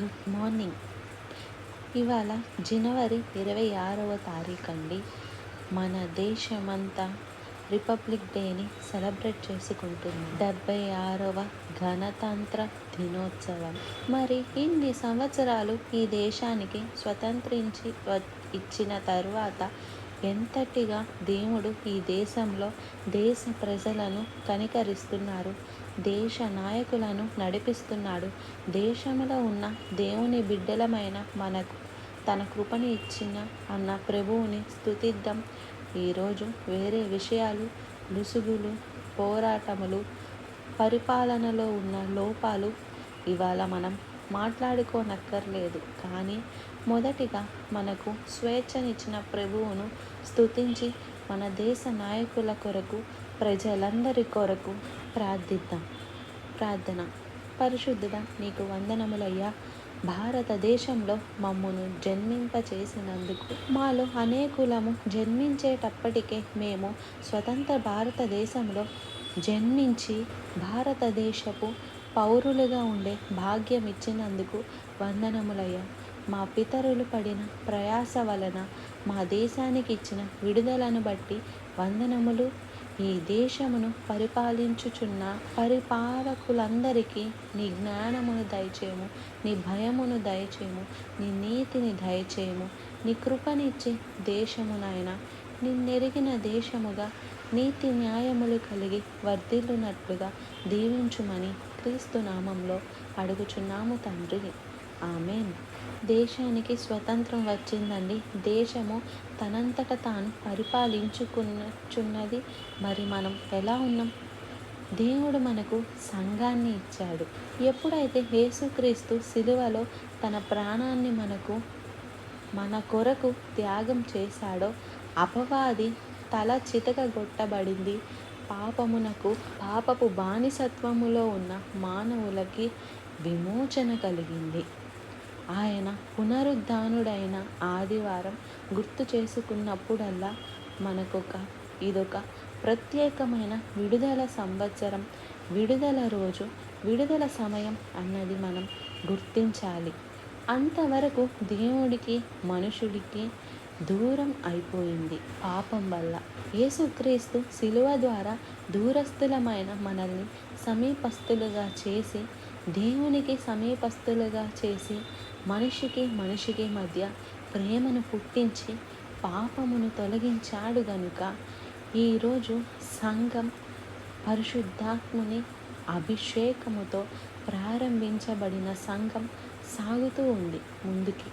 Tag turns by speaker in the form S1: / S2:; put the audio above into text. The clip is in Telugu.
S1: గుడ్ మార్నింగ్ ఇవాళ జనవరి ఇరవై ఆరవ తారీఖు అండి మన దేశమంతా రిపబ్లిక్ డేని సెలబ్రేట్ చేసుకుంటుంది. డెబ్బై ఆరవ గణతంత్ర దినోత్సవం. మరి ఇన్ని సంవత్సరాలు ఈ దేశానికి స్వతంత్రించి ఇచ్చిన తరువాత ఎంతటిగా దేవుడు ఈ దేశంలో దేశ ప్రజలను కనికరిస్తున్నారు దేశ నాయకులను నడిపిస్తున్నాడు. దేశంలో ఉన్న దేవుని బిడ్డలమైన మనకు తన కృపని ఇచ్చిన అన్న ప్రభువుని స్థుతిద్దాం ఈరోజు వేరే విషయాలు లుసుగులు పోరాటములు పరిపాలనలో ఉన్న లోపాలు ఇవాళ మనం మాట్లాడుకోనక్కర్లేదు. కానీ మొదటిగా మనకు స్వేచ్ఛనిచ్చిన ప్రభువును స్తుతించి మన దేశ నాయకుల కొరకు ప్రజలందరి కొరకు ప్రార్థిద్దాం. ప్రార్థన. పరిశుద్ధుడా నీకు వందనములయ్యా. భారతదేశంలో మమ్మను జన్మింపచేసినందుకు మాలో అనేకులము జన్మించేటప్పటికే మేము స్వతంత్ర భారతదేశంలో జన్మించి భారతదేశపు పౌరులుగా ఉండే భాగ్యం ఇచ్చినందుకు వందనములయ్యా. మా పితరులు పడిన ప్రయాస వలన మా దేశానికి ఇచ్చిన విడుదలను బట్టి వందనములు. ఈ దేశమును పరిపాలించుచున్న పరిపాలకులందరికీ నీ జ్ఞానమును దయచేయము నీ భయమును దయచేయము నీ నీతిని దయచేయము. నీ కృపనిచ్చే దేశమునైనా నిన్నెరిగిన దేశముగా నీతి న్యాయములు కలిగి వర్ధిల్లునట్లుగా దీవించుమని క్రీస్తు నామంలో అడుగుచున్నాము తండ్రి. ఆమెన్. దేశానికి స్వతంత్రం వచ్చిందండి. దేశము తనంతట తాను పరిపాలించుకున్నచున్నది. మరి మనం ఎలా ఉన్నాం? దేవుడు మనకు సంఘాన్ని ఇచ్చాడు. ఎప్పుడైతే యేసుక్రీస్తు సిలువలో తన ప్రాణాన్ని మనకు మన కొరకు త్యాగం చేశాడో అపవాది తల చితకగొట్టబడింది. పాపమునకు పాపపు బానిసత్వములో ఉన్న మానవులకి విమోచన కలిగింది. ఆయన పునరుద్ధానుడైన ఆదివారం గుర్తు చేసుకున్నప్పుడల్లా మనకొక ఇదొక ప్రత్యేకమైన విడుదల సంవత్సరం విడుదల రోజు విడుదల సమయం అన్నది మనం గుర్తించాలి. అంతవరకు దేవుడికి మనుషుడికి దూరం అయిపోయింది. పాపం వల్ల. యేసుక్రీస్తు శిలువ ద్వారా దూరస్థులమైన మనల్ని సమీపస్తులుగా చేసి దేవునికి సమీపస్తులుగా చేసి మనిషికి మనిషికి మధ్య ప్రేమను పుట్టించి పాపమును తొలగించాడు గనుక ఈరోజు సంఘం పరిశుద్ధాత్ముని అభిషేకముతో ప్రారంభించబడిన సంఘం సాగుతూ ఉంది ముందుకి.